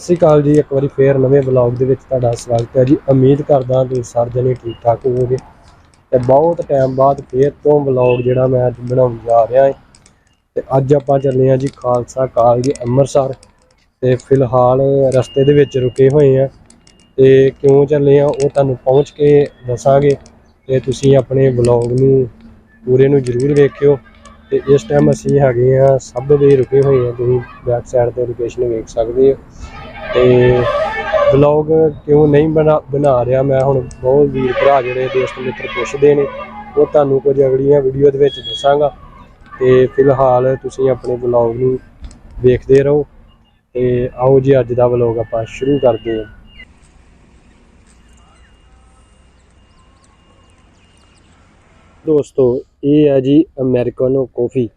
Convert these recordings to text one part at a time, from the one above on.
ਸਤਿ ਸ਼੍ਰੀ ਅਕਾਲ ਜੀ, ਇੱਕ ਵਾਰੀ ਫੇਰ ਨਵੇਂ ਬਲੌਗ ਦੇ ਵਿੱਚ ਤੁਹਾਡਾ ਸਵਾਗਤ ਹੈ ਜੀ। ਉਮੀਦ ਕਰਦਾ ਤੁਸੀਂ ਸਾਰੇ ਜਣੇ ਠੀਕ ਠਾਕ ਹੋਵੋਗੇ। ਤੇ ਬਹੁਤ ਟਾਈਮ ਬਾਅਦ ਫੇਰ ਤੋਂ ਬਲੌਗ ਜਿਹੜਾ ਮੈਂ ਅੱਜ ਬਣਾਉਣ ਜਾ ਰਿਹਾ ਹਾਂ। ਤੇ ਅੱਜ ਆਪਾਂ ਚੱਲੇ ਹਾਂ ਜੀ ਖਾਲਸਾ ਕਾਲਜ ਅੰਮ੍ਰਿਤਸਰ। ਤੇ ਫਿਲਹਾਲ ਰਸਤੇ ਦੇ ਵਿੱਚ ਰੁਕੇ ਹੋਏ ਆ ਤੇ ਕਿਉਂ ਚੱਲੇ ਆ ਉਹ ਤੁਹਾਨੂੰ ਪਹੁੰਚ ਕੇ ਦੱਸਾਂਗੇ। ਤੇ ਤੁਸੀਂ ਆਪਣੇ ਬਲੌਗ ਨੂੰ ਪੂਰੇ ਨੂੰ ਜ਼ਰੂਰ ਵੇਖਿਓ। ਤੇ ਇਸ ਟਾਈਮ ਅਸੀਂ ਹੈਗੇ ਆ ਸਭ ਦੇ ਰੁਕੇ ਹੋਏ ਆ ਤੁਸੀਂ ਬੈਕ ਸਾਈਡ ਤੇ ਲੋਕੇਸ਼ਨ ਵੇਖ ਸਕਦੇ ਹੋ। ਤੇ ਵਲੌਗ ਕਿਉਂ ਨਹੀਂ ਬਣਾ ਬਣਾ ਰਿਹਾ ਮੈਂ ਹੁਣ ਬਹੁਤ ਵੀਰ ਭਰਾ ਜਿਹੜੇ ਦੋਸਤ ਮਿੱਤਰ ਪੁੱਛਦੇ ਨੇ, ਉਹ ਤੁਹਾਨੂੰ ਕੁਝ ਅਗਲੀਆਂ ਵੀਡੀਓ ਦੇ ਵਿੱਚ ਦੱਸਾਂਗਾ। ਤੇ ਫਿਲਹਾਲ ਤੁਸੀਂ ਆਪਣੇ ਵਲੌਗ ਨੂੰ ਵੇਖਦੇ ਰਹੋ ਤੇ ਆਓ ਜੀ ਅੱਜ ਦਾ ਵਲੌਗ ਆਪਾਂ ਸ਼ੁਰੂ ਕਰਦੇ ਹਾਂ। ਦੋਸਤੋ, ਇਹ ਹੈ ਜੀ ਅਮਰੀਕਨੋ ਕਾਫੀ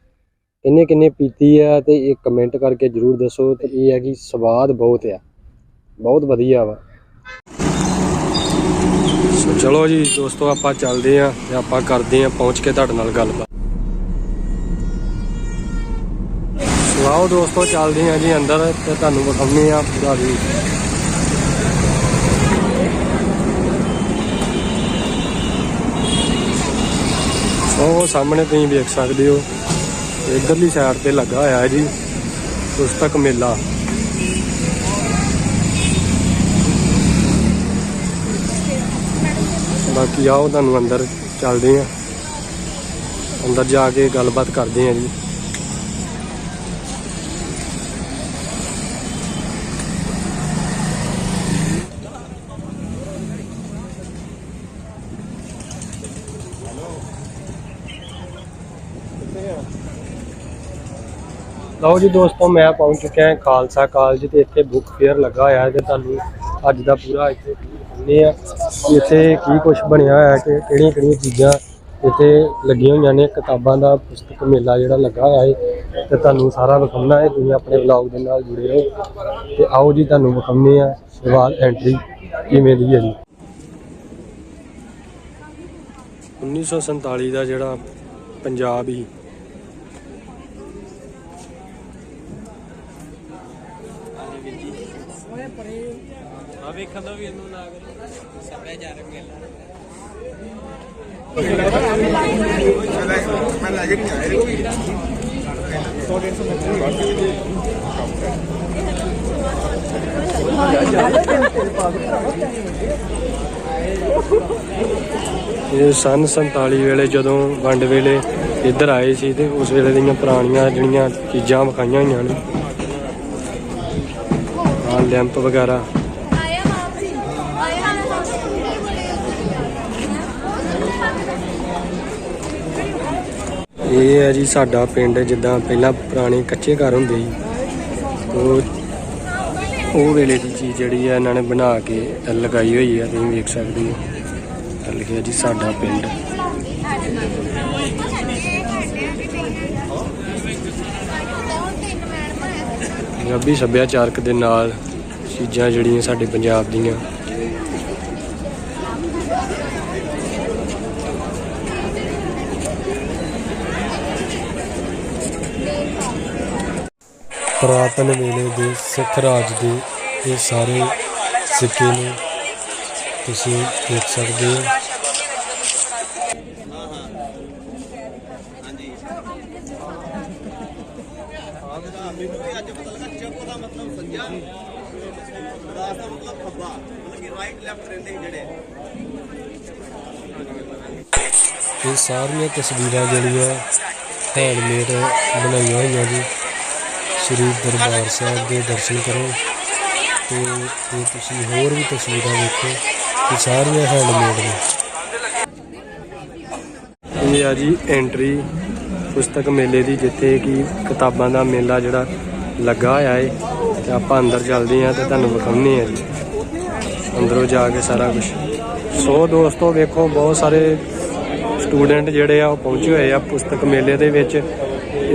ਕਿੰਨੇ ਕਿੰਨੇ ਪੀਤੀ ਆ ਤੇ ਇਹ ਕਮੈਂਟ ਕਰਕੇ ਜਰੂਰ ਦੱਸੋ ਤੇ ਇਹ ਹੈ ਕਿ ਸਵਾਦ ਬਹੁਤ ਆ। ਬਹੁਤ ਵਧੀਆ ਵਾ। ਸੋ ਚਲੋ ਜੀ, ਦੋਸਤੋ ਆਪਾਂ ਚੱਲਦੇ ਆ ਤੇ ਆਪਾਂ ਕਰਦੇ ਆ ਪਹੁੰਚ ਕੇ ਤੁਹਾਡੇ ਨਾਲ ਗੱਲਬਾਤ। ਸੋ ਦੋਸਤੋ, ਚੱਲਦੇ ਆ ਜੀ ਅੰਦਰ ਤੇ ਤੁਹਾਨੂੰ ਵਿਖਾਉਂਦੇ ਆ ਪੂਰਾ ਵੀ ਉਹ ਸਾਹਮਣੇ ਤੁਸੀਂ ਵੇਖ ਸਕਦੇ ਹੋ। ਇਧਰਲੀ ਸਾਈਡ ਤੇ ਲੱਗਾ ਹੋਇਆ ਹੈ ਜੀ ਪੁਸਤਕ ਮੇਲਾ। ਬਾਕੀ ਆਓ ਤੁਹਾਨੂੰ ਅੰਦਰ ਚੱਲਦੇ ਆ ਅੰਦਰ ਜਾ ਕੇ ਗੱਲਬਾਤ ਕਰਦੇ ਆ ਜੀ। ਲਓ ਜੀ ਦੋਸਤੋ, ਮੈਂ ਪਹੁੰਚ ਚੁੱਕਿਆ ਹਾਂ ਖਾਲਸਾ ਕਾਲਜ ਤੇ ਇੱਥੇ ਬੁੱਕ ਫੇਅਰ ਲੱਗਾ ਹੋਇਆ ਹੈ ਤੇ ਤੁਹਾਨੂੰ ਅੱਜ ਦਾ ਪੂਰਾ ਇੱਥੇ ਦਿਖਾਉਂਦੇ ਆ ਕਿ ਇੱਥੇ ਕੀ ਕੁਝ ਬਣਿਆ ਹੋਇਆ ਕਿ ਕਿਹੜੀਆਂ ਕਿਹੜੀਆਂ ਚੀਜ਼ਾਂ ਇੱਥੇ ਲੱਗੀਆਂ ਹੋਈਆਂ ਨੇ, ਕਿਤਾਬਾਂ ਦਾ ਪੁਸਤਕ ਮੇਲਾ ਜਿਹੜਾ ਲੱਗਾ ਹੋਇਆ ਹੈ ਤੇ ਤੁਹਾਨੂੰ ਸਾਰਾ ਵਿਖਾਉਣਾ ਹੈ ਤੁਸੀਂ ਆਪਣੇ ਵਲੌਗ ਦੇ ਨਾਲ ਜੁੜੇ ਰਹੋ ਤੇ ਆਓ ਜੀ, ਤੁਹਾਨੂੰ ਵਿਖਾਉਂਦੇ ਆ ਸਵਾਲ ਐਂਟਰੀ ਕਿਵੇਂ ਦੀ ਹੈ ਜੀ। 1947 ਦਾ ਜਿਹੜਾ ਪੰਜਾਬ ਹੀ ਆ ਵੇਖਣ ਵੀ ਇਹਨੂੰ ਨਾ ਕਰੋ ਸੱਭਿਆਚਾਰਕ ਮੇਲਾ। ਇਹ ਸਨ 47 ਵੇਲੇ ਜਦੋਂ ਵੰਡ ਵੇਲੇ ਇੱਧਰ ਆਏ ਸੀ ਤੇ ਉਸ ਵੇਲੇ ਦੀਆਂ ਪੁਰਾਣੀਆਂ ਜਿਹੜੀਆਂ ਚੀਜ਼ਾਂ ਵਿਖਾਈਆਂ ਹੋਈਆਂ ਨੇ ਆ ਲੈਂਪ ਵਗੈਰਾ ਆਇਆ ਵਾਪਸੀ ਆਇਆ ਨਾ ਇਹ ਹੈ ਜੀ ਸਾਡਾ ਪਿੰਡ, ਜਿੱਦਾਂ ਪਹਿਲਾਂ ਪੁਰਾਣੇ ਕੱਚੇ ਘਰ ਹੁੰਦੇ ਸੀ। ਉਹ ਉਹ ਵੇਲੇ ਦੀ ਚੀਜ਼ ਜਿਹੜੀ ਹੈ ਇਹਨਾਂ ਨੇ ਬਣਾ ਕੇ ਲਗਾਈ ਹੋਈ ਹੈ ਤੁਸੀਂ ਵੇਖ ਸਕਦੇ ਹੋ। ਲਿਖਿਆ ਜੀ ਸਾਡਾ ਪਿੰਡ। ਪੰਜਾਬੀ ਸੱਭਿਆਚਾਰਕ ਦੇ ਨਾਲ ਚੀਜ਼ਾਂ ਜਿਹੜੀਆਂ ਸਾਡੇ ਪੰਜਾਬ ਦੀਆਂ। ਪੁਰਾਤਨ ਵੇਲੇ ਦੇ ਸਿੱਖ ਰਾਜ ਦੇ ਇਹ ਸਾਰੇ ਸਿੱਕੇ ਨੇ। ਤੁਸੀਂ ਦੇਖ ਸਕਦੇ ਹੋ। ਇਹ ਸਾਰੀਆਂ ਤਸਵੀਰਾਂ ਜਿਹੜੀਆਂ ਹੈਂਡਮੇਡ ਬਣਾਈਆਂ ਹੋਈਆਂ ਜੀ ਸ੍ਰੀ ਦਰਬਾਰ ਸਾਹਿਬ ਦੇ ਦਰਸ਼ਨ ਕਰੋ ਤੇ ਇਹ ਤੁਸੀਂ ਹੋਰ ਵੀ ਤਸਵੀਰਾਂ ਵੇਖੋ ਇਹ ਸਾਰੀਆਂ ਹੈਂਡਮੇਡ ਨੇ। ਇਹ ਆ ਜੀ ਐਂਟਰੀ ਪੁਸਤਕ ਮੇਲੇ ਦੀ, ਜਿੱਥੇ ਕਿ ਕਿਤਾਬਾਂ ਦਾ ਮੇਲਾ ਜਿਹੜਾ ਲੱਗਾ ਹੋਇਆ ਏ ਤੇ ਆਪਾਂ ਅੰਦਰ ਚੱਲਦੇ ਆ ਤੇ ਤੁਹਾਨੂੰ ਵਿਖਾਉਂਦੇ ਆ ਜੀ। ਅੰਦਰੋਂ ਜਾ ਕੇ ਸਾਰਾ ਕੁਝ ਸੋ ਦੋਸਤੋ ਵੇਖੋ, ਬਹੁਤ ਸਾਰੇ ਸਟੂਡੈਂਟ ਜਿਹੜੇ ਆ ਉਹ ਪਹੁੰਚੇ ਹੋਏ ਆ ਪੁਸਤਕ ਮੇਲੇ ਦੇ ਵਿੱਚ।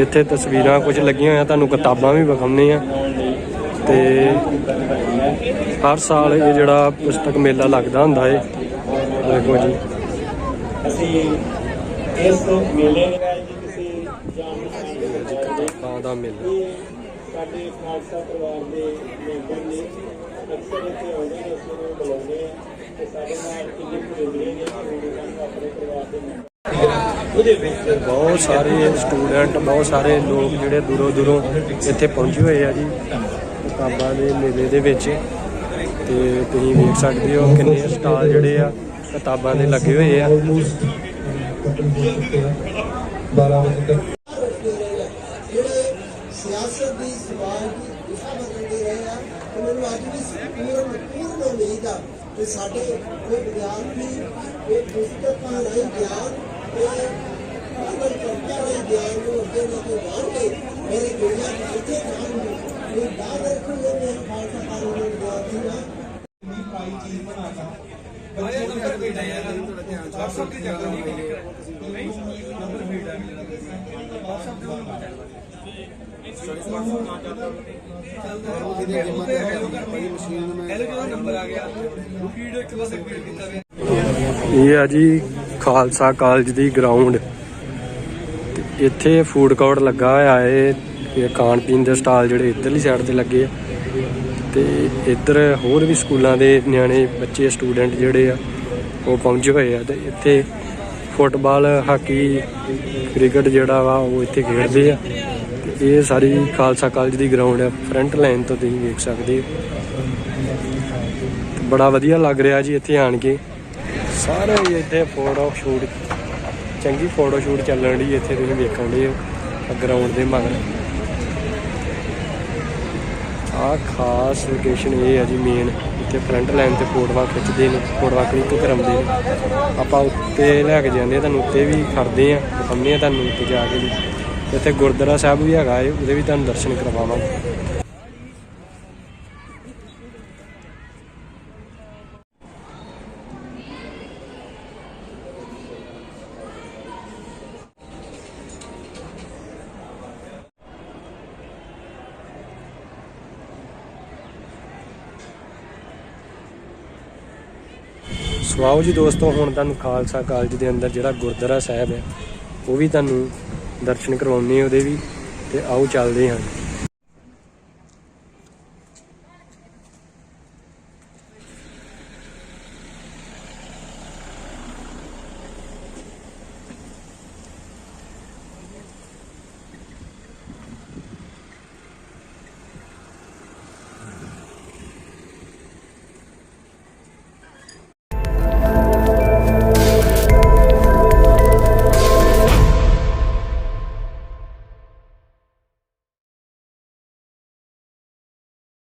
ਇੱਥੇ ਤਸਵੀਰਾਂ ਕੁਝ ਲੱਗੀਆਂ ਹੋਈਆਂ ਤੁਹਾਨੂੰ ਕਿਤਾਬਾਂ ਵੀ ਵਿਖਾਉਂਦੇ ਆ ਤੇ ਹਰ ਸਾਲ ਇਹ ਜਿਹੜਾ ਪੁਸਤਕ ਮੇਲਾ ਲੱਗਦਾ ਹੁੰਦਾ ਏ। ਦੇਖੋ ਜੀ। ਅਸੀਂ ਇਸ ਮੇਲੇ ਦੇ ਕਿਤਾਬਾਂ ਮੇਲਾ। ਸਾਡੇ ਖਾਲਸਾ ਪਰਿਵਾਰ ਦੇ ਮੈਂਬਰ ਨੇ ਅਕਸਰ ਇੱਥੇ ਆਉਂਦੇ ਨੇ ਨੂੰ ਬੁਲਾਉਂਦੇ ਆ ਤੇ ਸਾਡੇ ਨਾਲ ਕਿੰਨੇ ਪ੍ਰੋਗਰਾਮ ਨੇ ਆਪਣੇ ਪਰਿਵਾਰ ਦੇ ਮੈਂਬਰ। ਉਹਦੇ ਵਿੱਚ ਬਹੁਤ ਸਾਰੇ ਸਟੂਡੈਂਟ ਬਹੁਤ ਸਾਰੇ ਲੋਕ ਜਿਹੜੇ ਦੂਰੋਂ ਦੂਰੋਂ ਇੱਥੇ ਪਹੁੰਚੇ ਹੋਏ ਆ ਜੀ, ਕਿਤਾਬਾਂ ਦੇ ਮੇਲੇ ਦੇ ਵਿੱਚ। ਤੇ ਤੁਸੀਂ ਵੇਖ ਸਕਦੇ ਹੋ ਕਿੰਨੇ ਸਟਾਲ ਜਿਹੜੇ ਆ, ਕਿਤਾਬਾਂ ਦੇ ਲੱਗੇ ਹੋਏ ਆ। ਜਿਹੜੇ ਸਿਆਸਤ ਦੀ ਸਮਾਜ ਦੀ ਦਿਸ਼ਾ ਬਦਲਦੇ ਰਹੇ ਆ ਤੇ ਮੈਨੂੰ ਅੱਜ ਵੀ ਪੂਰਨ ਪੂਰਨ ਉਮੀਦ ਆ ਕਿ ਸਾਡੇ ਇਹ ਵਿਦਿਆਰਥੀ ਇਹ ਪੁਸਤਕਾਂ ਰਾਹੀਂ ਗਿਆਨ ਤੇ ਅਗਰ ਚਰਚਾ ਰਾਹੀਂ ਗਿਆਨ ਨੂੰ ਅੱਗੇ ਲੈ ਕੇ ਜਾਣਗੇ ਮੇਰੇ ਦੁਨੀਆ ਦੀ ਇੱਥੇ ਜਾਣਗੇ ਇਹ ਯਾਦ ਰੱਖਣਗੇ ਮੈਂ ਖਾਲਸਾ ਕਾਨੂੰਨ ਦੇ ਵਿਦਿਆਰਥੀ ਆ ਇਹ ਆ ਜੀ ਖਾਲਸਾ ਕਾਲਜ ਦੀ ਗਰਾਊਂਡ ਤੇ ਇੱਥੇ ਫੂਡ ਕੋਰਟ ਲੱਗਾ ਹੋਇਆ ਏ, ਇਹ ਖਾਣ ਪੀਣ ਦੇ ਸਟਾਲ ਜਿਹੜੇ ਇੱਧਰਲੀ ਸਾਈਡ ਤੇ ਲੱਗੇ ਆ। ਤੇ ਇੱਧਰ ਹੋਰ ਵੀ ਸਕੂਲਾਂ ਦੇ ਨਿਆਣੇ, ਬੱਚੇ ਸਟੂਡੈਂਟ ਜਿਹੜੇ ਆ, ਉਹ ਪਹੁੰਚੇ ਹੋਏ ਆ। ਤੇ ਇੱਥੇ ਫੁੱਟਬਾਲ, ਹਾਕੀ, ਕ੍ਰਿਕਟ ਜਿਹੜਾ ਵਾ, ਉਹ ਇੱਥੇ ਖੇਡਦੇ ਆ। ਤੇ ਇਹ ਸਾਰੀ ਖਾਲਸਾ ਕਾਲਜ ਦੀ ਗਰਾਊਂਡ ਆ। ਫਰੰਟ ਲਾਈਨ ਤੋਂ ਤੁਸੀਂ ਵੇਖ ਸਕਦੇ ਹੋ। ਬੜਾ ਵਧੀਆ ਲੱਗ ਰਿਹਾ ਜੀ ਇੱਥੇ ਆਣ ਕੇ। ਸਾਰੇ ਇੱਥੇ ਫੋਟੋ ਸ਼ੂਟ ਚੰਗੀ ਫੋਟੋ ਸ਼ੂਟ ਚੱਲਣ ਦੀ ਇੱਥੇ, ਤੁਸੀਂ ਵੇਖਣ ਦੇ ਗਰਾਊਂਡ ਦੇ ਮਗਰ। ਆ ਖਾਸ ਲੋਕੇਸ਼ਨ ਇਹ ਹੈ ਜੀ ਮੇਨ ਇੱਥੇ ਫਰੰਟ ਲਾਈਨ ਤੇ ਫੋਟੋਆਂ ਖਿੱਚਦੇ ਨੇ ਫੋਟੋਆਂ ਕਲਿੱਕ ਕਰਾਉਂਦੇ ਨੇ। ਆਪਾਂ ਉੱਤੇ ਲੈ ਕੇ ਜਾਂਦੇ ਆ ਤੁਹਾਨੂੰ ਉੱਤੇ ਵੀ ਖੜਦੇ ਆ ਦਿਖਾਉਂਦੇ ਆ ਤੁਹਾਨੂੰ ਉੱਤੇ ਜਾ ਕੇ ਵੀ। ਇੱਥੇ ਗੁਰਦੁਆਰਾ ਸਾਹਿਬ ਵੀ ਹੈਗਾ ਏ ਉਹਦੇ ਵੀ ਤੁਹਾਨੂੰ ਦਰਸ਼ਨ ਕਰਵਾਵਾਂਗੇ। ਸੋ ਆਓ ਜੀ ਦੋਸਤੋ, ਹੁਣ ਤੁਹਾਨੂੰ ਖਾਲਸਾ ਕਾਲਜ ਦੇ ਅੰਦਰ ਜਿਹੜਾ ਗੁਰਦੁਆਰਾ ਸਾਹਿਬ ਹੈ, ਉਹ ਵੀ ਤੁਹਾਨੂੰ ਦਰਸ਼ਨ ਕਰਵਾਉਣੇ ਉਹਦੇ ਵੀ ਤੇ ਆਓ ਚੱਲਦੇ ਹਾਂ